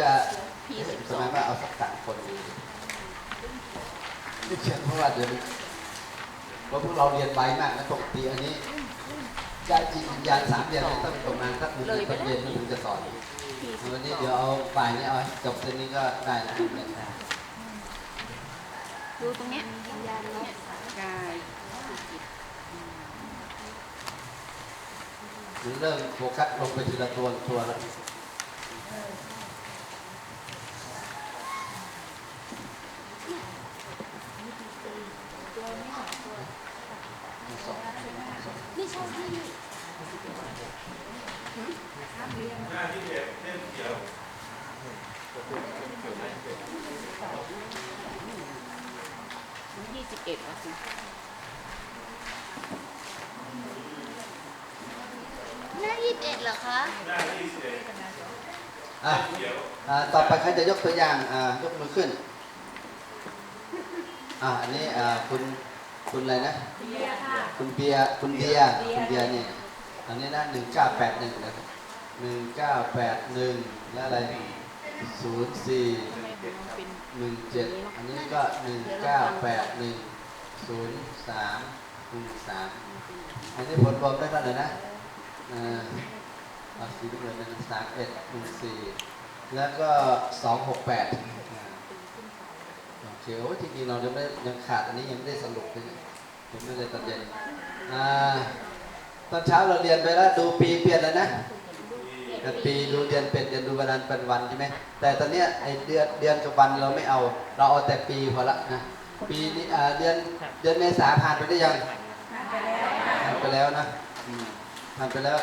จะพี่สิบสสอมังยว่าเอาสักสามคนไม่เชื่อเพราะว่าเดี๋ยวนี้เพราะพวกเราเรียนไวมากนะปกติอันนี้ได้จิตวิญญาณสามเดือนเนี่ยต้องประมาณสักหนึ่งเดือนตอนเย็นนี่ถึงจะสอนพี่สิบวันสนี้องเดี๋ยวเอาฝ่ายนี้เอาให้จบเซนนี้ก็ได้นะดูตรงเนี้ยเนี่ยกายจิตหรือเริ่มโฟกัสลงไปทีละตัวตัวละสอง ไม่ใช่พี่ หน้าที่เด็กเล่นเกี่ยว ยี่สิบเอ็ดอะสิหน้ายี่สิบเอ็ดเหรอคะหน้าที่เด็กอะเกี่ยวอ่าต่อไปใครจะยกตัวอย่างอ่ายกมือขึ้นอ่าอันนี้อ่าคุณคุณอะไรนะ คุณเบียร์คุณเบียร์คุณเบียร์นี่อันนี้นะหนึ่งเก้าแปดหนึ่งนะครับหนึ่งเก้าแปดหนึ่งและอะไรศูนย์สี่ทำไมของน้องเป็นหนึ่งเจ็ดอันนี้ก็หนึ่งเก้าแปดหนึ่ง ศูนย์สามหนึ่งสามอันนี้ผลรวมได้เท่าไหร่นะเอ่าสีน้ำเงินหนึ่งสามเอ็ดหนึ่งสี่แล้วก็สองหกแปดเคโอ้ยจริงๆเรายังไม่ยังขาดอันนี้ยังไม่ได้สรุปเลยเนี่ยยังไม่ได้ตอนเย็นอ่าตอนเช้าเราเรียนไปแล้วดูปีเปลี่ยนแล้วนะแต่ปีดูเดือนเป็นเดือนดูวันนั้นเป็นวันใช่ไหมแต่ตอนเนี้ยไอเดือนเดือนกับวันเราไม่เอา เราเอาแต่ปีพอละนะ ปีนี้อ่าเดือนเดือนเมษาผ่านไปได้ยังผ่านไปแล้วนะอืมผ่านไปแล้ว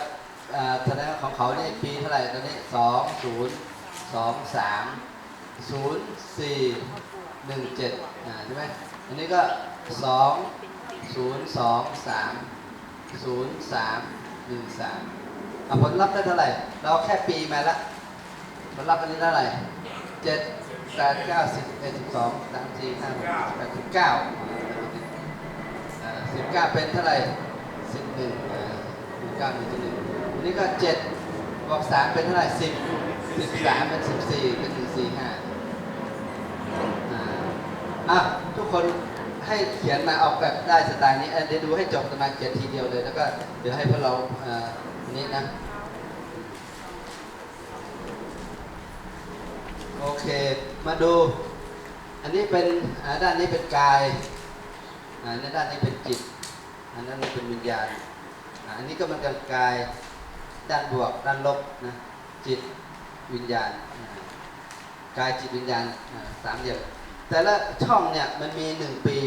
อ่าแสดงว่าของเขานี่ปีเท่าไหร่ตอนนี้สองศูนย์สองสามศูนย์สี่หนึ่งเจ็ดอ่าใช่ไหมอันนี้ก็สองศูนย์สองสามศูนย์สามหนึ่งสามอะผลลัพธ์ได้เท่าไหร่ เราแค่ปีมาละผลลัพธ์อันนี้เท่าไหร่เจ็ด แปดเก้าสิบเอ็ดสิบสองสามสี่ห้าหกเจ็ดแปดสิบเก้าสิบเก้าเป็นเท่าไหร่สิบหนึ่งสิบเก้าหนึ่งจุดหนึ่งอันนี้ก็เจ็ดบวกสามเป็นเท่าไหร่สิบสิบสามเป็นสิบสี่เป็นหนึ่งสี่ห้าอะทุกคนให้เขียนมาออกแบบได้สไตล์นี้เดี๋ยวดูให้จบประมาเขียนทีเดียวเลย แล้วก็เดี๋ยวให้พวกเราอ่ออันนี้นะโอเค มาดู อันนี้เป็นด้านนี้เป็นกายอ่าในด้านนี้เป็นจิต อันนั้นเป็นวิญญาณอันนี้ก็มันกันกายด้านบวกด้านลบนะจิตวิญญาณกายจิตวิญญาณสามอย่างแต่ละช่องเนี่ยมันมีหนึ่งปี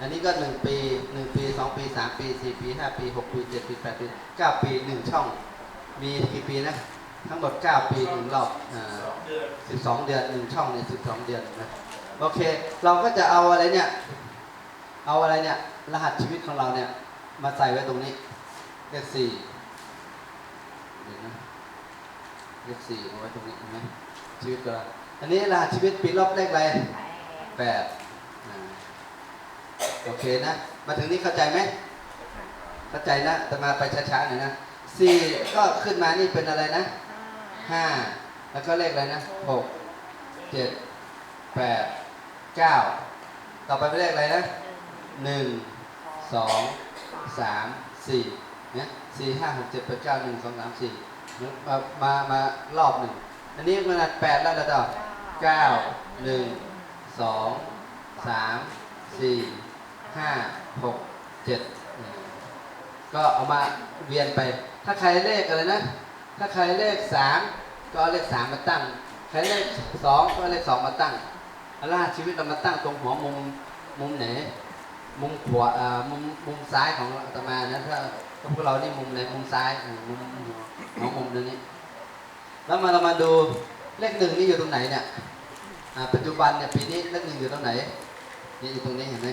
อันนี้ก็หนึ่งปีหนึ่งปีสองปีสามปีสี่ปีห้าปีหกปีเจ็ดปีแปดปีเก้าปีหนึ่งช่อง มีกี่ปีนะ ทั้งหมดเก้าปีหนึ่งรอบอ่าสองเดือนสิบสองเดือนหนึ่งช่องเนี่ยสิบสองเดือนนะโอเค เราก็จะเอาอะไรเนี่ย เอาอะไรเนี่ย รหัสชีวิตของเราเนี่ย มาใส่ไว้ตรงนี้เลขสี่เดี๋ยวนะเลขสี่เอาไว้ตรงนี้เห็นไหมชีวิตก็อันนี้รหัสชีวิตปีรอบเลขอะไรแปดอ่าโอเคนะ มาถึงนี้เข้าใจไหมเข้าใจนะแต่มาไปช้าๆหน่อยนะสี่ก็ขึ้นมานี่เป็นอะไรนะ ห้าแล้วก็เลขอะไรนะหกเจ็ดแปดเก้าต่อไปเป็นเลขอะไรนะหนึ่งสองสามสี่เนี่ยสี่ห้าหกเจ็ดแปดเก้าหนึ่งสองสามสี่มามามารอบหนึ่งอันนี้มันแปดแล้วนะต่อเก้าหนึ่งสองสามสี่ห้าหกเจ็ดก็เอามาเวียนไป ถ้าใครเลขอะไรนะ ถ้าใครเลขสามก็เอาเลขสามมาตั้ง ใครเลขสองก็เลขสองมาตั้งอล่าชีวิตเรามาตั้งตรงหัวมุมมุมไหน มุมขวาอ่ามุมมุมซ้ายของอาตมานะถ้าพวกเรานี่มุมไหนมุมซ้ายมุมหัวมุมตรงนี้ แล้วมาเรามาดูเลขหนึ่งนี่อยู่ตรงไหนเนี่ยปัจจุบันเนี่ยปีนี้เลขหนึ่งอยู่ตรงไหนนี่อยู่ตรงนี้เห็นไหม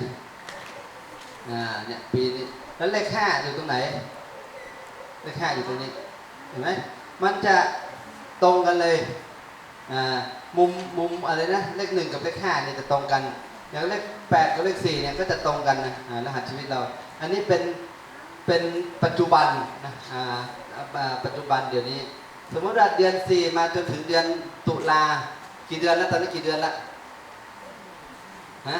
อ่าเนี่ยปีนี้แล้วเลขห้าอยู่ตรงไหน เลขห้าอยู่ตรงนี้เห็นไหม มันจะตรงกันเลยอ่ามุมมุมอะไรนะเลขหนึ่งกับเลขห้าเนี่ยจะตรงกัน อย่างเลขแปดกับเลขสี่เนี่ยก็จะตรงกันนะอ่ารหัสชีวิตเรา อันนี้เป็นเป็นปัจจุบันนะอ่าอ่าปัจจุบันเดี๋ยวนี้ สมมติว่าเดือนสี่มาจนถึงเดือนตุลากี่เดือนแล้วตอนนี้กี่เดือนละฮะ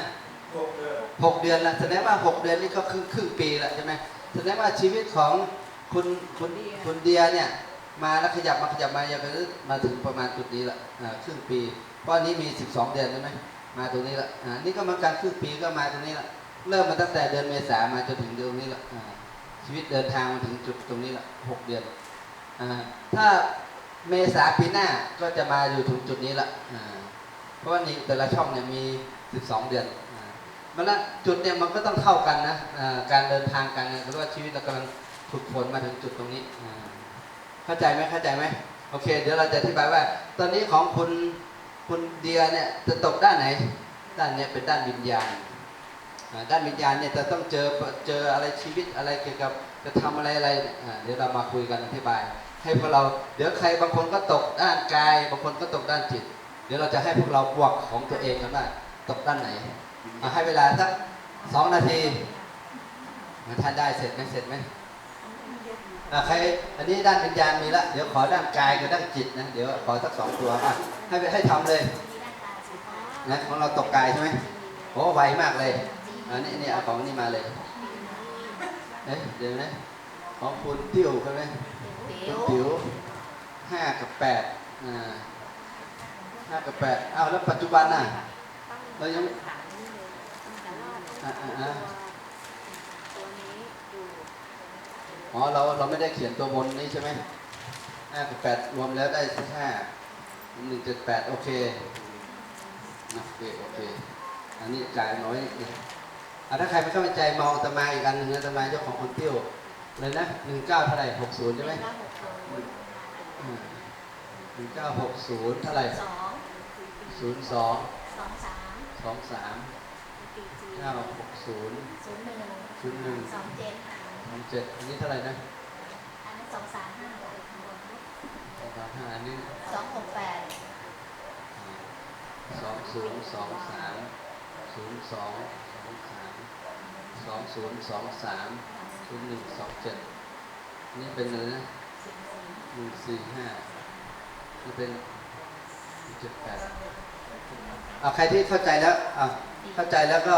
หกเดือนหกเดือนละแสดงว่าหกเดือนนี่ก็ครึ่งครึ่งปีละใช่ไหมแสดงว่าชีวิตของคุณคุณคุณเดียเนี่ย มาแล้วขยับมาขยับมาอย่างนี้มาถึงประมาณจุดนี้ละครึ่งปีเพราะอันนี้มี 12 เดือนใช่ไหมมาตรงนี้ละนี่ก็เหมาการครึ่งปีก็มาตรงนี้ละเริ่มมาตั้งแต่เดือนเมษามาจนถึงเดือนนี้ละชีวิตเดินทางมาถึงจุดตรงนี้ละหกเดือนอถ้าเมษาปีหน้าก็จะมาอยู่ถึงจุดนี้ละเพราะว่านี่แต่ละช่องเนี่ยมี 12 เดือนมันละจุดเนี่ยมันก็ต้องเท่ากันนะการเดินทางกันเนี่ยเพราะว่าชีวิตเรากำลังฝึกฝนมาถึงจุดตรงนี้ เข้าใจไหมเข้าใจไหมโอเค เดี๋ยวเราจะอธิบายว่า ตอนนี้ของคุณคุณเดียเนี่ยจะตกด้านไหน ด้านเนี้ยเป็นด้านวิญญาณด้านวิญญาณเนี่ยจะต้องเจอเจออะไรชีวิตอะไรเกี่ยวกับจะทำอะไรอะไรเดี๋ยวเรามาคุยกันอธิบาย ให้พวกเราเดี๋ยวใครบางคนก็ตกด้านกาย บางคนก็ตกด้านจิต เดี๋ยวเราจะให้พวกเราบวกของตัวเองกันว่าตกด้านไหนเอาให้เวลาสักสองนาทีท่านได้เสร็จไหมเสร็จไหม อะใครอันนี้ด้านวิญญาณมีละ เดี๋ยวขอด้านกายกับด้านจิตนะ เดี๋ยวขอสักสองตัวอะให้ไปให้ทำเลยนะของเราตกกายใช่ไหมโอ้ไวมากเลยอันนี้นี่เอาของนี่มาเลยเอ๊ะเดี๋ยวนะของคุณติ้วใช่ไหมคุณติ๋วห้ากับแปดอ่าห้ากับแปดอ้าวแล้วปัจจุบันน่ะเรายังอะอะ อะอ๋อเราเราไม่ได้เขียนตัวบนนี้ใช่ไหมห้ากับแปดรวมแล้วได้ห้าหนึ่งเจ็ดแปดโอเคโอเคโอเค อันนี้จ่ายน้อยนิดนึงอะถ้าใครไม่เข้าใจมองตะมาอีกอันหนึ่งนะตะมาเจ้าของคนเที่ยวเลยนะหนึ่งเก้าเท่าไหร่หกศูนย์ใช่ไหมหนึ่งเก้าหกศูนย์เท่าไหร่สองศูนย์สองสองสามสองสามปีจีเก้าหกศูนย์ศูนย์หนึ่งศูนย์หนึ่งสองเจ็ด สองเจ็ดอันนี้เท่าไหร่นะอันนั้สองสามห้าบนสองสามห้าอันนี้สองหกแปดสองศูนย์สองสามศูนย์สองสองสามสองศูนย์สองสามศูนย์หนึ่งสองเจ็ดนี่เป็นอะไรนะหนึ่งสี่ห้านี่เป็นเจ็ดแปดเอาใครที่เข้าใจแล้วอะเข้าใจแล้วก็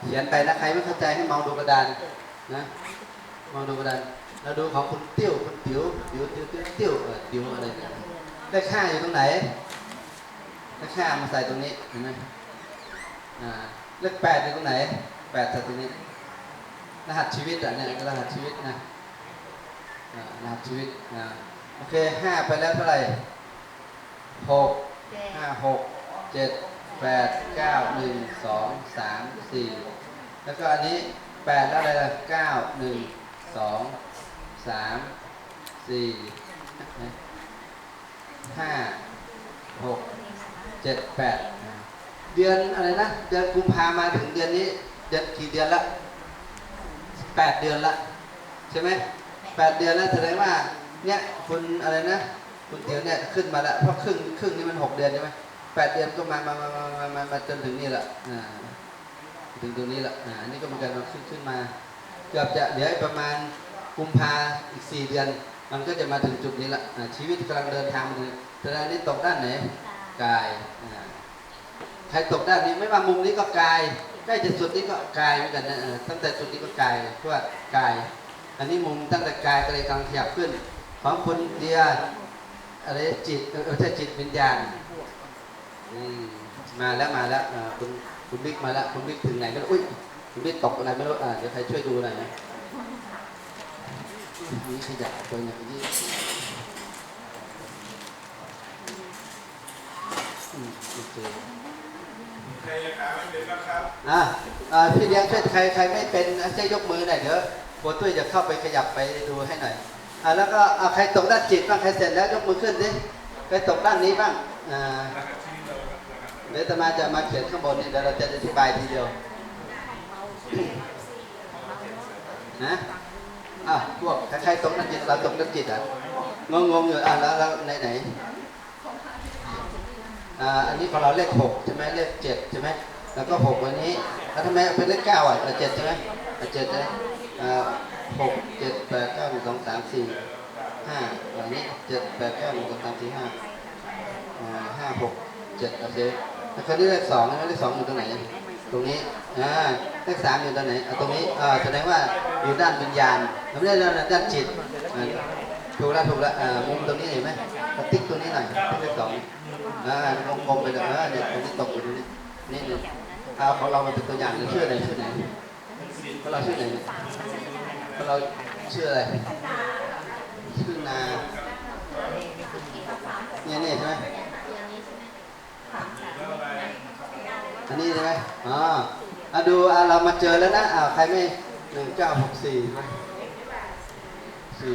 เขียนไปนะใครไม่เข้าใจให้มองดูกระดาน นะมองดูกระดานเราดูของคุณติ้วคุณติ๋วติ๋วติ๋วติ๋วติ๋วเออติ๋วอะไรเนี่ยเลข้าอยู่ตรงไหนเลขห้ามาใส่ตรงนี้เห็นไหมอ่าเลขแปดอยู่ตรงไหนแปดใส่ตรงนี้รหัสชีวิตอะเนี่ยรหัสชีวิตนะรหัสชีวิตอ่าโอเคห้าไปแล้วเท่าไหร่หกห้าหกเจ็ดแปดเก้าหนึ่งสองสามสี่แล้วก็อันนี้ แปดแล้วอะไรล่ะเก้าหนึ่งสองสามสี่ห้าหกเจ็ดแปดเดือนอะไรนะ เดือนกุมภามาถึงเดือนนี้ เดือนกี่เดือนละแปดเดือนละใช่ไหมแปดเดือนแล้วแสดงว่าเนี่ยคุณอะไรนะคุณเตียวเนี่ยขึ้นมาแล้วเพราะครึ่งครึ่งนี้มันหกเดือนใช่ไหมแปดเดือนก็มามามามามามามาจนถึงนี่แหละอ่า ถึงตรงนี้ละอันนี้ก็เหมือนกันมันขึ้นขึ้นมา เกือบจะเหลือประมาณกุมภาอีกสี่เดือน มันก็จะมาถึงจุดนี้ละชีวิตกำลังเดินทางมาถึงแสดงนี้ตกด้านไหนกายใครตกด้านนี้ไม่ว่ามุมนี้ก็กายใกล้จะสุดนี้ก็กายเหมือนกันนะตั้งแต่จุดนี้ก็กายเพราะว่ากาย อันนี้มุมตั้งแต่กายก็เลยกำลังขยับขึ้น ของคุณเดียอะไรจิตเออใช่จิตวิญญาณมาแล้วมาแล้วคุณ คุณบิ๊กมาแล้วคุณบิ๊กถึงไหนก็อุ้ยคุณบิ๊กตกอะไรไม่รู้อ่าเดี๋ยวใครช่วยดูหน่อยนะนี่ขยับตัวอย่างนี้โอเคใครยังหาไม่เป็นบ้างครับอะอ่าพี่เลี้ยงช่วยใครใครไม่เป็นช่วยยกมือหน่อยเดี๋ยวโบตุ้ยจะเข้าไปขยับไปดูให้หน่อยอ่าแล้วก็อ่าใครตกด้านจิตบ้างใครเสร็จแล้วยกมือขึ้นสิใครตกด้านนี้บ้างอ่า ดี๋ยวอาตมาจะมาเขียนข้างบนนี่เดี๋ยวเราจะอธิบายทีเดียวนะอะพวกใครๆตกด้านจิตเราตกด้านจิตอะงงงๆอยู่อะแล้วแล้วไหนไหนอ่าอันนี้ของเราเลขหกใช่ไหมเลขเจ็ดใช่ไหมแล้วก็หกวันนี้แล้วทำไมเป็นเลขเก้าอะเจ็ดใช่ไหมเจ็ดนะอ่าหกเจ็ดแปดเก้าหนึ่งสองสามสี่ห้าอันนี้เจ็ดแปดเก้าหนึ่งสองสามสี่ห้าอ่าห้าหกเจ็ดโอเค แล้วคราวนี้เลขสองใช่ไหมเลขสองอยู่ตรงไหน ตรงนี้อ่าเลขสามอยู่ตรงไหนอ่าตรงนี้อ่าแสดงว่าอยู่ด้านวิญญาณไม่ได้ด้านด้านจิตถูกแล้วถูกแล้วมุมตรงนี้เห็นไหมติ๊กตรงนี้หน่อยติ๊กเลขสองอ่าวงกลมไปเลยเออเนี่ยตรงนี้ตกอยู่ตรงนี้นี่นี่เอาของเรามาเป็นตัวอย่างเลยชื่ออะไรชื่อไหนของเราชื่อไหนของเราชื่ออะไรชื่อนาเนี่ยเนี่ยใช่ไหม อันนี้ใช่ไหมอ๋ออะดูอะเรามาเจอแล้วนะอ่าใครไม่หนึ่งเก้าหกสี่ใช่ไหมสี่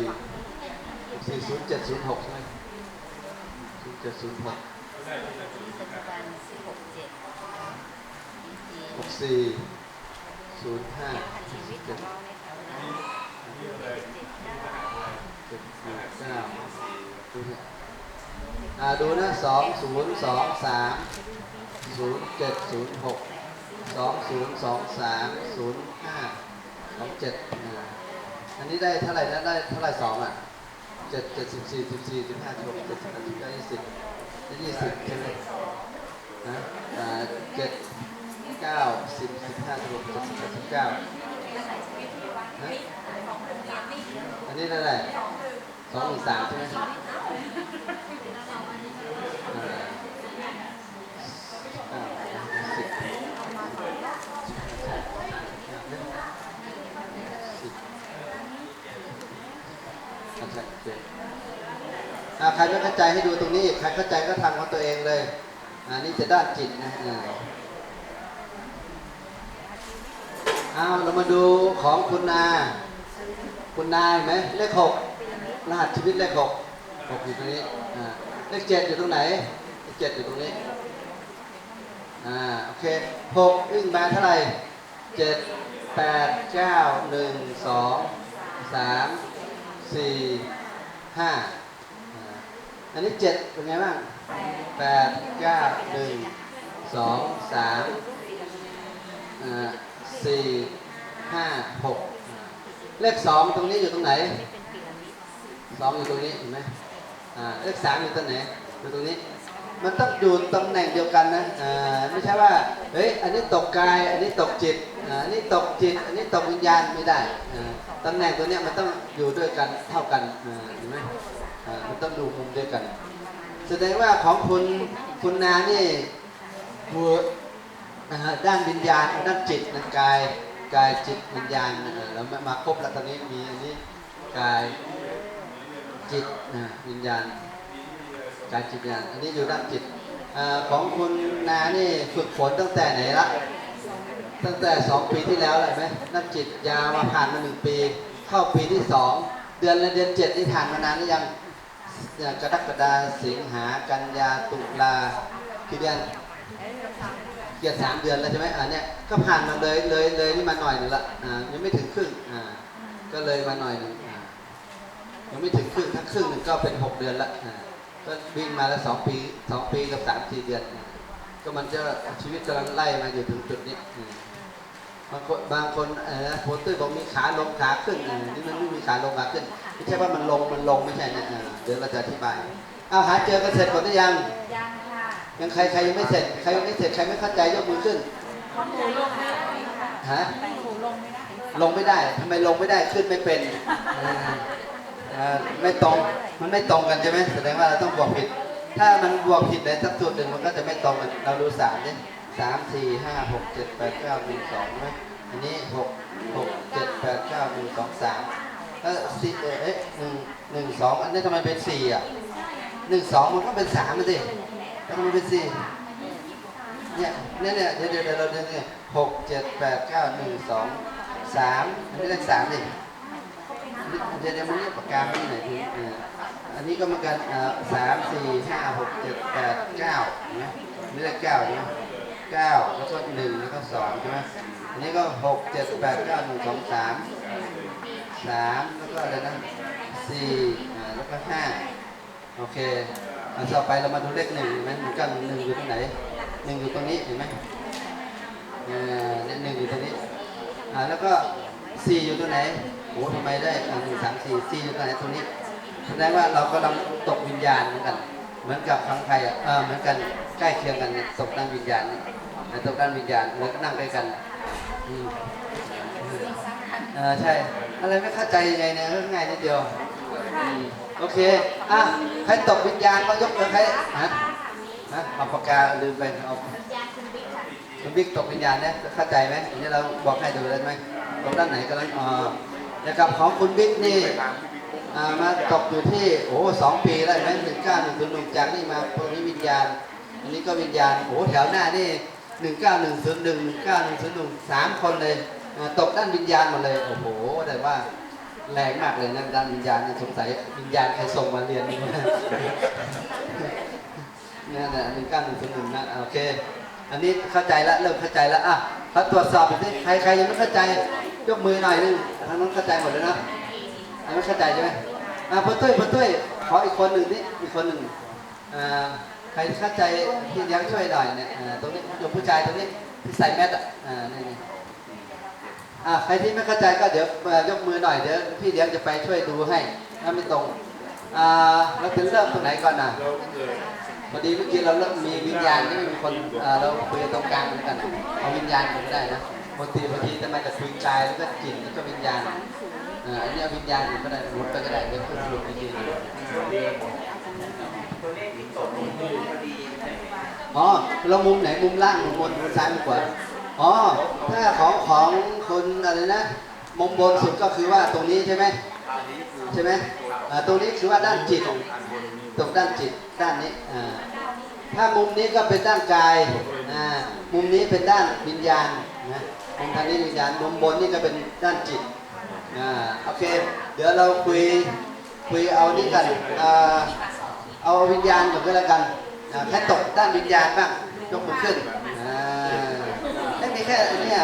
สี่ศูนย์เจ็ดศูนย์หกใช่ไหมศูนย์เจ็ดศูนย์หกหกสี่ศูนย์ห้าเจ็ดเราในแถวนั้นเจ็ดเก้า ดูนะสองศูนย์สองสามศูนย์เจ็ดศูนย์หกสองศูนย์สองสามศูนย์ห้าสองเจ็ดอันนี้ได้เท่าไหร่นะได้เท่าไหร่สองอะเจ็ดเจ็ดสิบสี่สิบสี่สิบห้าสิบหกเจ็ดสิบแปดสิบเก้ายี่สิบยี่สิบใช่ไหมนะเจ็ดเก้าสิบสิบห้าสิบหกเจ็ดสิบแปดสิบเก้าอันนี้ได้เท่าไหร่สองหมื่นสามใช่ไหมอ่าเก้าสิบสิบ อาจารย์เจนอ่าใครไม่เข้าใจให้ดูตรงนี้ใครเข้าใจก็ทำของตัวเองเลยอันนี้จะด้านจิตนะอ่าเอาเรามาดูของคุณนา คุณนาเห็นไหมเลขหกรหัสชีวิตเลขหกหกอยู่ตรงนี้เลขเจ็ดอยู่ตรงไหนเลขเจ็ดอยู่ตรงนี้อ่าโอเคหกวิ่งมาเท่าไหร่เจ็ดแปดเก้าหนึ่งสองสาม สี่ห้าอันนี้เจ็ดเป็นไงบ้างแปดเก้าหนึ่งสองสามอ่าสี่ห้าหกเลขสองตรงนี้อยู่ตรงไหนสองอยู่ตรงนี้เห็นไหมอ่าเลขสามอยู่ตรงไหนอยู่ตรงนี้ มันต้องอยู่ตำแหน่งเดียวกันนะอ่าไม่ใช่ว่าเฮ้ยอันนี้ตกกายอันนี้ตกจิต อันนี้ตกจิต อันนี้ตกวิญญาณไม่ได้ตำแหน่งตัวเนี้ยมันต้องอยู่ด้วยกันเท่ากันอ่าเห็นไหมมันต้องดูมุมด้วยกัน แสดงว่าของคุณคุณนานี่หัวด้านวิญญาณด้านจิตนะกายกายจิตวิญญาณเออแล้วมามาครบแล้วตอนนี้มีอันนี้กายจิตวิญญาณกายจิตวิญญาณอันนี้อยู่ด้านจิตของคุณนานี่ฝึกฝนตั้งแต่ไหนละ ตั้งแต่สองปีที่แล้วเลยไหมด้านจิตยามาผ่านมาหนึ่งปี เข้าปีที่สองเดือนละเดือนเจ็ดที่ผ่านมานานหรือยังอย่างกรกฎาสิงหากันยาตุลากี่เดือนเกือบสามเดือนแล้วใช่ไหมอ่าเนี่ยก็ผ่านมาเลยเลยเลยนี่มาหน่อยหนึงละอ่ายังไม่ถึงครึ่งอ่าก็เลยมาหน่อยหนึ่งอ่ายังไม่ถึงครึ่งทั้งครึ่งหนึ่งก็เป็นหกเดือนละอ่าก็วิ่งมาแล้วสองปีสองปีกับสามสี่เดือน ก็มันจะชีวิตกำลังไล่มาอยู่ถึงจุดนี้อืม บางคนบางคนเออโพสต์บอกมีขาลงขาขึ้นอ่านี่มันไม่มีขาลงขาขึ้น ไม่ใช่ว่ามันลงมันลงไม่ใช่นะอ่าเดี๋ยวเราจะอธิบายเอาหาเจอกันเสร็จหมดหรือยังยังค่ะยังใครใครยังไม่เสร็จใครยังไม่เสร็จใครไม่เข้าใจยกมือขึ้นของหนูลงไม่ได้ค่ะฮะของหนูลงไม่ได้ลงไม่ได้ทำไมลงไม่ได้ขึ้นไม่เป็นอ่าอ่าไม่ตรงมันไม่ตรงกันใช่ไหมแสดงว่าเราต้องบวกผิด ถ้ามันบวกผิดในสักจุดหนึ่งมันก็จะไม่ตรงกันเราดูสามเนี่ย สามสี่ห้าหกเจ็ดแปดเก้าหนึ่งสองไหมอันนี้หกหกเจ็ดแปดเก้าหนึ่งสองสามแล้วสี่เอ๊ะหนึ่งหนึ่งสองอันนี้ทำไมเป็นสี่อะหนึ่งสองมันก็เป็นสามมันสิทำไมเป็นสี่เนี่ยเนี่ยเนี่ยเดี๋ยวเดี๋ยวเราเดี๋ยวเนี่ยหกเจ็ดแปดเก้าหนึ่งสองสามอันนี้เลขสามดิเดี๋ยวเดี๋ยวมันเรียกปากกาไม่ไหนทีอออันนี้ก็เหมือนกันเออสามสี่ห้าหกเจ็ดแปดเก้าเห็นไหมนี่เลขเก้าใช่ไหม เก้าแล้วก็หนึ่งแล้วก็สองใช่ไหมอันนี้ก็หกเจ็ดแปดเก้าหนึ่งสองสามสามแล้วก็อะไรนะสี่แล้วก็ห้าโอเคอันต่อไปเรามาดูเลขหนึ่งเห็นไหมเหมือนกันหนึ่งอยู่ตรงไหนหนึ่งอยู่ตรงนี้เห็นไหมอ่าเนี่ยหนึ่งอยู่ตรงนี้อ่าแล้วก็สี่อยู่ตรงไหนโอ้ทำไมได้หนึ่งสามสี่สี่อยู่ตรงไหนตรงนี้แสดงว่าเรากำลังตกวิญญาณเหมือนกัน เหมือนกับทางไทยอะเออเหมือนกันใกล้เคียงกันตกด้านวิญญาณ เนี่ยตกด้านวิญญาณเหมือนนั่งใกล้กันอืมเออใช่ อะไรไม่เข้าใจยังไงเนี่ยง่ายนิดเดียวโอเคอะใครตกวิญญาณก็ยกมือใครฮะฮะเอาปากกาลืมไปเอาคุณบิ๊กตกวิญญาณเนี่ยเข้าใจไหมอันนี้เราบอกให้ดูได้ไหมตกด้านไหนก็แล้วอ๋อนะครับของคุณบิ๊กนี่อ่ามาตกอยู่ที่โอ้สองปีแล้วไหมหนึ่งเก้าหนึ่งศูนย์หนึ่งจากนี่มาตรงนี้วิญญาณ อันนี้ก็วิญญาณโอ้แถวหน้านี่ หนึ่งเก้าหนึ่งศูนย์หนึ่งหนึ่งเก้าหนึ่งศูนย์หนึ่งสามคนเลยตกด้านวิญญาณหมดเลย โอ้โหแต่ว่าแรงมากเลยนะด้านวิญญาณนี่สงสัยวิญญาณใครส่งมาเรียนนี่เนี่ยนะหนึ่งเก้าหนึ่งศูนย์หนึ่งนะโอเค อันนี้เข้าใจแล้วเริ่มเข้าใจแล้วอะเขาตรวจสอบดูสิใครใครยังไม่เข้าใจยกมือหน่อยนึงทางนั้นเข้าใจหมดเลยนะยังไม่เข้าใจใช่ไหมอ่าพ่อตุ้ยพ่อตุ้ยขออีกคนหนึ่งนี่อีกคนหนึ่งอ่า ใครเข้าใจพี่เลี้ยงช่วยหน่อยเนี่ยตรงนี้โยมผู้ชายตรงนี้ที่ใส่แมสอะอ่านี่นี่อ่าใครที่ไม่เข้าใจก็เดี๋ยวยกมือหน่อยเดี๋ยวพี่เลี้ยงจะไปช่วยดูให้ถ้าไม่ตรงอ่าเราถึงเริ่มตรงไหนก่อนนะพอดีเมื่อกี้เราเริ่มมีวิญญาณที่มีคนเราคุยกันตรงกลางเหมือนกันเอาวิญญาณก็ได้นะบางทีบางทีจะมาจากคุยกายแล้วก็จิตแล้วก็วิญญาณอ่าอันนี้เอาวิญญาณก็ได้หมุนไปก็ได้เป็นคนสรุปดีๆ อ๋อเรามุมไหนมุมล่างมุมบนมุมซ้ายมุมขวาอ๋อถ้าของของคนอะไรนะมุมบนสุดก็คือว่าตรงนี้ใช่ไหมใช่ไหมอ่าตรงนี้คือว่าด้านจิตตรงด้านจิตด้านนี้อ่าถ้ามุมนี้ก็เป็นด้านกายอ่ามุมนี้เป็นด้านวิญญาณนะมุมทางนี้วิญญาณมุมบนนี่ก็เป็นด้านจิตอ่าโอเค เดี๋ยวเราคุยคุยเอานี่กันอ่าเอาวิญญาณก่อนก็แล้วกัน อ่าแค่ตกด้านวิญญาณบ้างยกมือขึ้นอ่าไม่มีแค่อันเนี้ย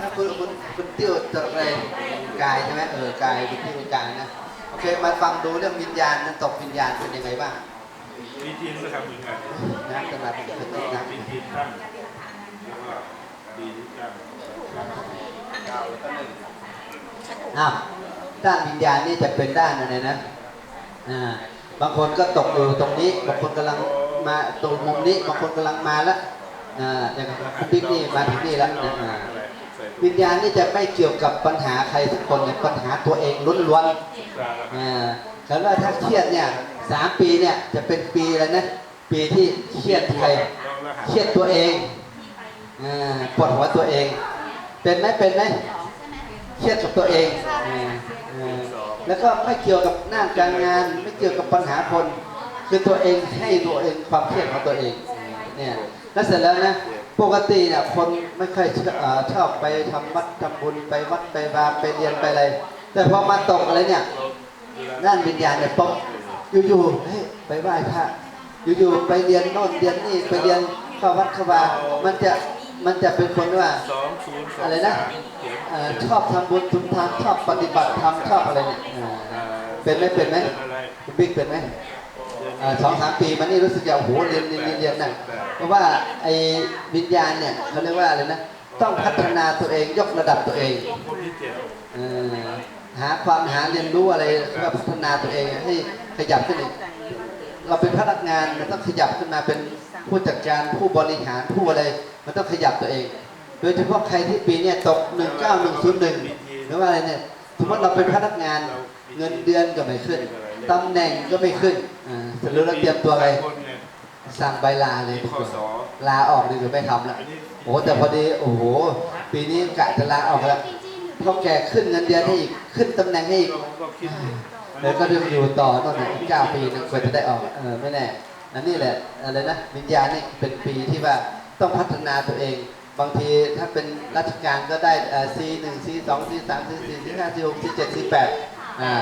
ถ้าคุณคุณคุณติ้วตะไรกายใช่ไหมเออกายคุณติ้วกายนะโอเคมาฟังดูเรื่องวิญญาณนั้นตกวิญญาณเป็นยังไงบ้างมีทีมก็ทำเหมือนกันนะสำหรับเป็นต้นนะมีทีมตั้งแล้วก็ดีที่ตั้งดาวแล้วก็หนึ่งอ้าวด้านวิญญาณนี่จะเป็นด้านอะไรนะอ่าบางคนก็ตกอยู่ตรงนี้ บางคนกำลัง มาตรงมุมนี้บางคนกำลังมาแล้วอ่าอย่างคุณบิ๊กนี่มาถึงนี่แล้วอ่าวิญญาณนี่จะไม่เกี่ยวกับปัญหาใครทุกคนเนี่ยปัญหาตัวเองล้วนๆอ่าแต่ว่าถ้าเครียดเนี่ยสามปีเนี่ยจะเป็นปีอะไรนะปีที่เครียดใครเครียดตัวเองอ่าปวดหัวตัวเอง เป็นไหมเป็นไหมเครียดกับตัวเองอ่าอ่าแล้วก็ไม่เกี่ยวกับหน้าการงาน ไม่เกี่ยวกับปัญหาคน คือตัวเองให้ตัวเองความเครียดของตัวเองเนี่ยแล้วเสร็จแล้วนะปกติเนี่ยคนไม่ค่อยชอบไปทำวัดทำบุญไปวัดไปวาไปเรียนไปอะไร แต่พอมาตกอะไรเนี่ยด้านวิญญาณเนี่ยป๊บอยู่ๆเฮ้ยไปไหว้พระอยู่ๆไปเรียนโน่นเรียนนี่ไปเรียนเข้าวัดเข้าวามันจะมันจะเป็นคนว่าอะไรนะชอบทำบุญทุนทานชอบปฏิบัติธรรมชอบอะไรเนี่ยเป็นไหมเป็นไหมคุณบิ๊กเป็นไหม สองสามปีมานี่รู้สึกจะโอ้โหเรียนเรียนเรียนเรียนหนักเพราะว่าไอ้วิญญาณเนี่ยเขาเรียกว่าอะไรนะต้องพัฒนาตัวเองยกระดับตัวเองหาความหาเรียนรู้อะไรเพื่อพัฒนาตัวเองให้ขยับขึ้นอีกเราเป็นพนักงานมันต้องขยับขึ้นมาเป็นผู้จัดการผู้บริหารผู้อะไรมันต้องขยับตัวเอง โดยเฉพาะใครที่ปีเนี่ยตก 19101 หรือว่าอะไรเนี่ยสมมติเราเป็นพนักงานเงินเดือนก็ไม่ขึ้น ตำแหน่งก็ไม่ขึ้นอ่าเสร็จแล้วเราเตรียมตัวอะไร คนไงสั่งใบลาเลยมีข้อสอลาออกดีกว่าไม่ทำละอันนี้โอ้แต่พอดีโอ้โห ปีนี้กะจะลาออกแล้วเท่าแก่ขึ้นเงินเดือนให้อีก ขึ้นตำแหน่งให้อีก ก็คิดเดี๋ยวก็เรื่องอยู่ต่อตั้งอีกเก้าปีนึงกว่าจะได้ออกเออไม่แน่อันนี้แหละอะไรนะวิญญาณนี่เป็นปีที่ว่าต้องพัฒนาตัวเอง บางทีถ้าเป็นราชการก็ได้เอ่อ C หนึ่ง C สอง C สาม C สี่ C ห้า C หก C เจ็ด C แปดอ่า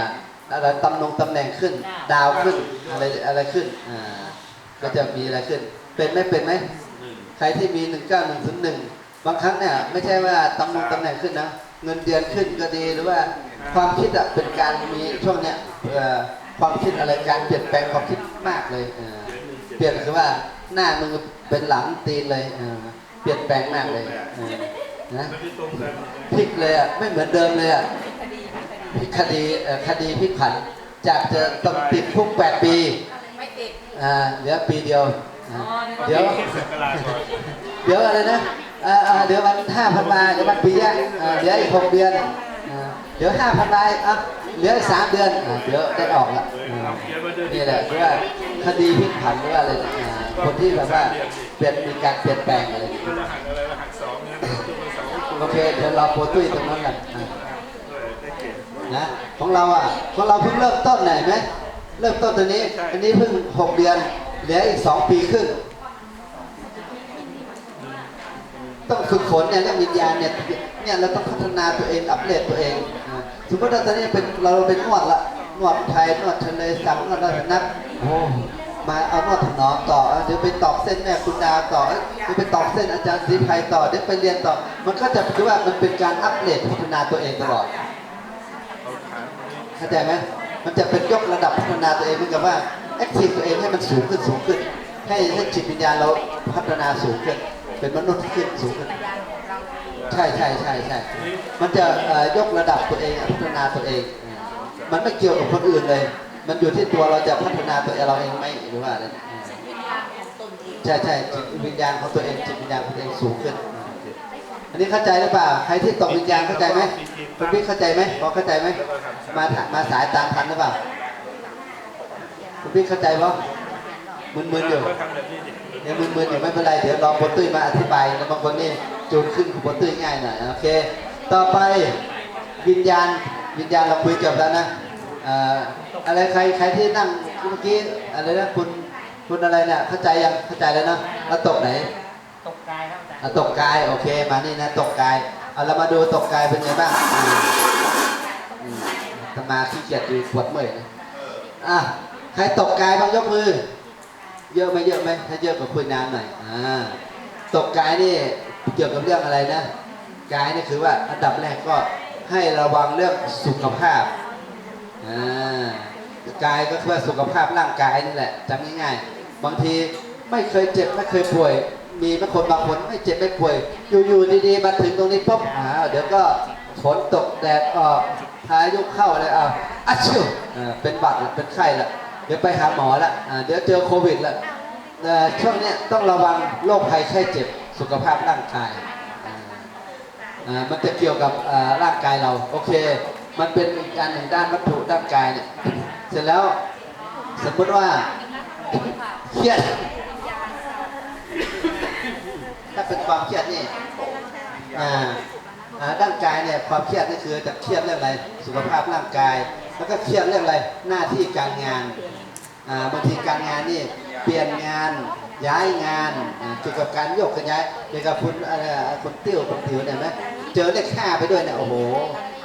อะไรตำแหน่งตำแหน่งขึ้น ดาวขึ้นอะไรอะไรขึ้นอ่าก็จะมีอะไรขึ้น เป็นไหมเป็นไหมหนึ่งใครที่มี19101บางครั้งเนี่ยไม่ใช่ว่าตำแหน่งตำแหน่งขึ้นนะเงินเดือนขึ้นก็ดีหรือว่าความคิดอะเป็นการมีช่วงเนี้ยเอ่อความคิดอะไรการเปลี่ยนแปลงความคิดมากเลยเออเปลี่ยนคือว่าหน้ามึงเป็นหลังตีนเลยเออเปลี่ยนแปลงมากเลยเออนะมันไม่ตรงกันพลิกเลยอะไม่เหมือนเดิมเลยอะพลิก คดีเอ่อคดีพลิกผันจากจะต้องติดคุกแปดปีไม่ติดอ่าเหลือปีเดียวอ่าอ๋อนึกว่าเดี๋ยวคิดสักการะก่อนเดี๋ยวอะไรนะอ่าอ่าเดี๋ยววันห้าพันมาเดี๋ยววันปีแยกอ่าเหลืออีกหกเดือนอ่าเดี๋ยวห้าพันมาอะเหลืออีกสามเดือนอ่าเดี๋ยวได้ออกละเลยอ่าเอาเขียนมาเดินนี่แหละคือว่าคดีพลิกผันหรือว่าอะไรเนี่ยอ่าคนที่แบบว่าเปลี่ยนมีการเปลี่ยนแปลงอะไรอย่างเงี้ยรหัสอะไรรหัสสองเนี่ยตัวเป็นสองคูณโอเค เดี๋ยวเราโปรตุ้ยตรงนั้นกันอ่าเลยได้เก็บ นะของเราอะของเราเพิ่งเริ่มต้นไหนไหมเริ่มต้นตัวนี้ อันนี้เพิ่งหกเดือนเหลืออีกสองปีครึ่งต้องฝึกฝนเนี่ยเรื่องวิญญาณเนี่ยเนี่ยเราต้องพัฒนาตัวเองอัปเดตตัวเองอ่าสมมติว่าตอนนี้เป็นเราเป็นนวดละนวดไทยนวดทะเลสังนวดอะไรนักโอ้มาเอานวดถนอมต่อเดี๋ยวไปตอกเส้นแม่คุณดาวต่อเอ้ยเดี๋ยวไปตอกเส้นอาจารย์ศรีไพรต่อเดี๋ยวไปเรียนต่อ มันก็จะคือว่ามันเป็นการอัปเดตพัฒนาตัวเองตลอด เอาฐานตรงนี้ เข้าใจไหมมันจะเป็นยกระดับพัฒนาตัวเองเหมือนกับว่าแอคทีฟตัวเองให้มันสูงขึ้นสูงขึ้น ให้ให้จิตวิญญาณเราพัฒนาสูงขึ้น เป็นมนุษย์ที่ขึ้นสูงขึ้น ใช่ใช่ใช่ใช่มันจะยกระดับตัวเองพัฒนาตัวเอง มันไม่เกี่ยวกับคนอื่นเลย มันอยู่ที่ตัวเราจะพัฒนาตัวเราเองไหมหรือว่าอะไรใช่ใช่จิตวิญญาณของตัวเองจิตวิญญาณของตัวเองสูงขึ้น อันนี้เข้าใจหรือเปล่า ใครที่ตกวิญญาณเข้าใจไหมคุณพี่เข้าใจไหมพอเข้าใจไหมมามาสายตามทันหรือเปล่าคุณพี่เข้าใจปะมึนๆอยู่ก็ทำแบบนี้ดิเดี๋ยมึนๆอยู่ไม่เป็นไรเดี๋ยวรอปตุ้ยมาอธิบายแล้วบางคนนี่จูนขึ้นปตุ้ยง่ายหน่อยโอเค ต่อไปวิญญาณวิญญาณเราคุยจบแล้วนะอะไรใครใครที่นั่งเมื่อกี้อะไรนะคุณคุณอะไรเนี่ยเข้าใจยังเข้าใจแล้วนะแล้วตกไหน อะตกกายโอเคมานี่นะตกกายเอาเรามาดูตกกายเป็นไงบ้างอืมอืมทำมาขี้เกียจดูปวดเมื่อยนะอะใครตกกายบ้างยกมือ เยอะไหมเยอะไหมถ้าเยอะก็คุยนานหน่อยอ่าตกกายนี่เกี่ยวกับเรื่องอะไรนะกายนี่คือว่าอันดับแรกก็ให้ระวังเรื่องสุขภาพอ่ากายก็คือว่าสุขภาพร่างกายนี่แหละจำง่ายๆบางทีไม่เคยเจ็บไม่เคยป่วย มีบางคนบางคนไม่เจ็บไม่ป่วย อยู่ๆดีๆมาถึงตรงนี้ปุ๊บอ่าเดี๋ยวก็ฝนตกแดดออกพายุเข้าอะไรอะอัชชิวเป็นบัตรเป็นไข้ละเดี๋ยวไปหาหมอละเดี๋ยวเจอโควิดละช่วงนี้ต้องระวังโรคภัยไข้เจ็บสุขภาพร่างกายมันจะเกี่ยวกับร่างกายเราโอเค มันเป็นอีกการหนึ่งด้านวัตถุร่างกายเนี่ยเสร็จแล้วสมมติว่าเครียด ถ้าเป็นความเครียดนี่อ่าอ่าร่างกายเนี่ยความเครียดนี่คือจะเครียดเรื่องอะไร สุขภาพร่างกาย แล้วก็เครียดเรื่องอะไร หน้าที่การงานอ่าบางทีการงานนี่เปลี่ยนงานย้ายงานเกี่ยวกับการโยกกันย้ายเกี่ยวกับคุณอะไรอะคุณติ้วคุณติ๋วเนี่ยไหมเจอเลขห้าไปด้วยเนี่ยโอ้โห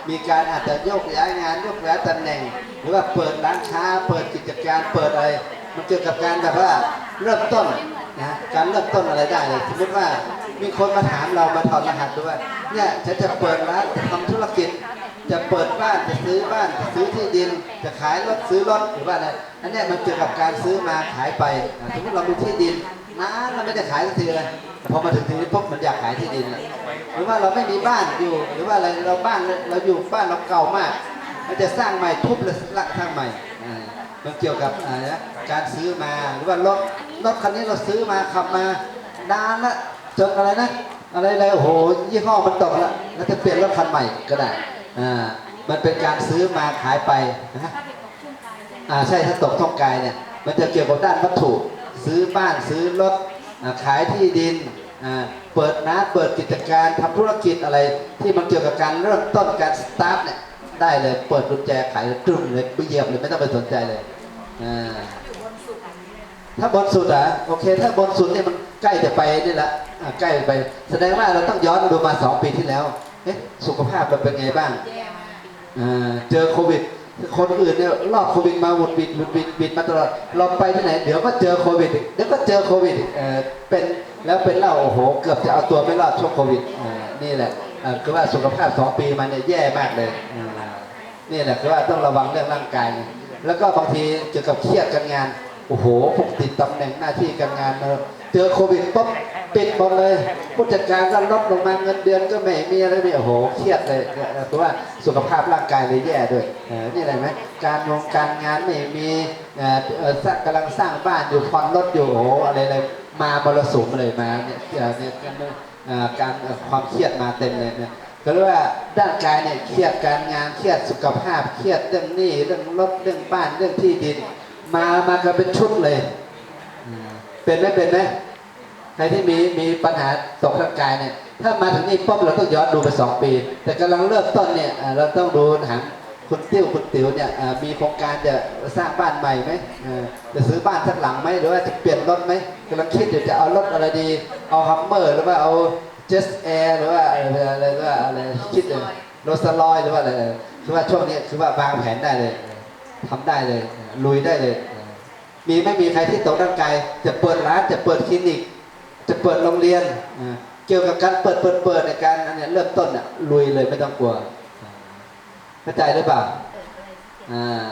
มีการอาจจะโยกย้ายงานโยกย้ายตำแหน่ง หรือว่าเปิดร้านค้า เปิดกิจการเปิดอะไร มันเกี่ยวกับการแบบว่าเริ่มต้น นะการเริ่มต้นอะไรได้เลยสมมติว่ามีคนมาถามเรามาถอดรหัสดูว่าเนี่ยฉันจะเปิดร้านจะทำธุรกิจ จะเปิดบ้านจะซื้อบ้านจะซื้อที่ดิน จะขายรถซื้อรถหรือว่าอะไรอันเนี้ยมันเกี่ยวกับการซื้อมาขายไปสมมติเรามีที่ดินนาเราไม่ได้ขายสักทีเลยพอมาถึงทีนี้ปุ๊บมันอยากขายที่ดินละหรือว่าเราไม่มีบ้านอยู่ หรือว่าอะไรเราบ้านเราอยู่บ้านเราเก่ามากเราจะสร้างใหม่ทุบเลยละสร้างใหม่อ่า มันเกี่ยวกับอะไรนะการซื้อมาหรือว่ารถรถคันนี้เราซื้อมาขับมานานละจนอะไรนะอะไรอะไรโอ้โหยี่ห้อมันตกแล้วแล้วจะเปลี่ยนรถคันใหม่ก็ได้อ่ามันเป็นการซื้อมาขายไปนะอ่าใช่ถ้าตกท่องกายเนี่ยมันจะเกี่ยวกับด้านวัตถุ ซื้อบ้านซื้อรถขายที่ดินอ่าเปิดร้านเปิดกิจการทำธุรกิจอะไร ที่มันเกี่ยวกับการเริ่มต้นการสตาร์ทเนี่ย ได้เลย เปิดกุญแจขายตรึมเลยไปเหยียบเลยไม่ต้องไปสนใจเลยอ่าถ้าบนสุดอะโอเค ถ้าบนสุดเนี่ยมันใกล้จะไปนี่แหละใกล้ไป แสดงว่าเราต้องย้อนดูมาสองปีที่แล้วเอ๊ะสุขภาพเราเป็นไงบ้างเจอโควิด คนอื่นเนี่ยรอบโควิดมาหมดบิดหมดบิดบิดมาตลอดเราไปที่ไหน เดี๋ยวก็เจอโควิดเดี๋ยวก็เจอโควิดเออเป็นแล้วเป็นเล่าโอ้โห เกือบจะเอาตัวไม่รอดช่วงโควิดนี่แหละ คือว่าสุขภาพสองปีมันเนี่ยแย่มากเลยนี่แหละคือว่าต้องระวังเรื่องร่างกาย แล้วก็บางทีเกี่ยวกับเครียดการงานโอ้โหพวกติดตำแหน่งหน้าที่การงานเออเจอโควิดปุ๊บปิดหมดเลยผู้จัดการก็ลดลงมาเงินเดือนก็ไม่มีอะไรไม่โอ้โหเครียดเลยเนี่ยเพราะว่าสุขภาพร่างกายเลยแย่ด้วยนี่อะไรไหมการงงการงานไม่มีเอ่อเอ่อสร้างกำลังสร้างบ้านอยู่ผ่อนรถอยู่โอ้โหอะไรอะไรมาบรสุมเลยมาเนี่ยเอ่อเนี่ย การความเครียดมาเต็มเลยเนี่ยก็เรียกว่าด้านกายเนี่ยเครียดการงานเครียดสุขภาพเครียดเรื่องหนี้เรื่องรถเรื่องบ้านเรื่องที่ดิน มามากันเป็นชุดเลยเป็นไหมเป็นไหมใครที่มีมีปัญหาตกร่างกายเนี่ยถ้ามาถึงนี่ปุ๊บเราต้องย้อนดูไปสองปี แต่กำลังเริ่มต้นเนี่ยเราต้องดูถามคุณติ้วคุณติ๋วเนี่ยมีโครงการจะสร้างบ้านใหม่ไหมจะซื้อบ้านสักหลังไหมหรือว่าจะเปลี่ยนรถไหม กำลังคิดอยู่จะเอารถอะไรดี เอาฮัมเมอร์หรือว่าเอาเจสแอร์หรือว่าอะไรอะไรหรือว่าอะไรคิดเลยโรสลอยหรือว่าอะไรคือว่าช่วงนี้คือว่าวางแผนได้เลยทำได้เลย ลุยได้เลย มีไม่มีใครที่ตกร่างกายจะเปิดร้านจะเปิดคลินิก จะเปิดโรงเรียนเกี่ยวกับการเปิดเปิดเปิดในการอันเนี้ยเริ่มต้นอะลุยเลยไม่ต้องกลัวเข้าใจหรือเปล่าอ่า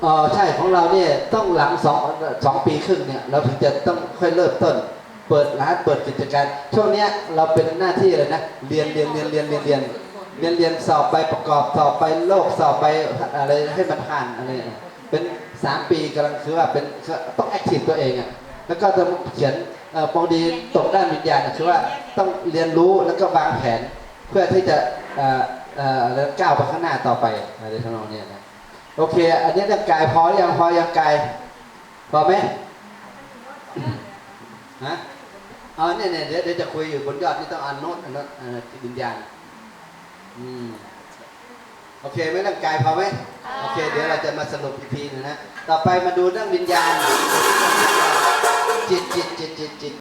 เอ๋อใช่ของเราเนี่ยต้องหลังสองสองปีครึ่งเนี่ยเราถึงจะต้องค่อยเริ่มต้น เปิดร้านเปิดกิจการ ช่วงเนี้ยเราเป็นหน้าที่เลยนะเรียนเรียนเรียนเรียนเรียนเรียนเรียนเรียนสอบไปประกอบสอบไปโลกสอบไปอะไรให้มันผ่านอะไรเนี่เป็นสามปีกำลังคือว่าเป็นต้องแอคทีฟตัวเองอะแล้วก็จะเขียนเออปองดีตกด้านวิญญาณคือว่าต้องเรียนรู้แล้วก็วางแผน เพื่อที่จะเอ่อเอ่อก้าวไปข้างหน้าต่อไปอะไรทั้งนองเนี้นะ โอเค อันนี้เรื่องกายพอหรือยังพอยังกายพอไหมฮะอ๋อเนี่ยเนี่ยเดี๋ยวเดี๋ยวจะคุยอยู่บนยอดนี่ต้องอ่านโน้ตอันโน้ตอ่าวิญญาณอืมโอเคไหมเรื่องกายพอไหมโอเค เดี๋ยวเราจะมาสรุปอีกทีหนึงนะ ต่อไปมาดูเรื่องวิญญาณ จิตจิตจิตจิตจิต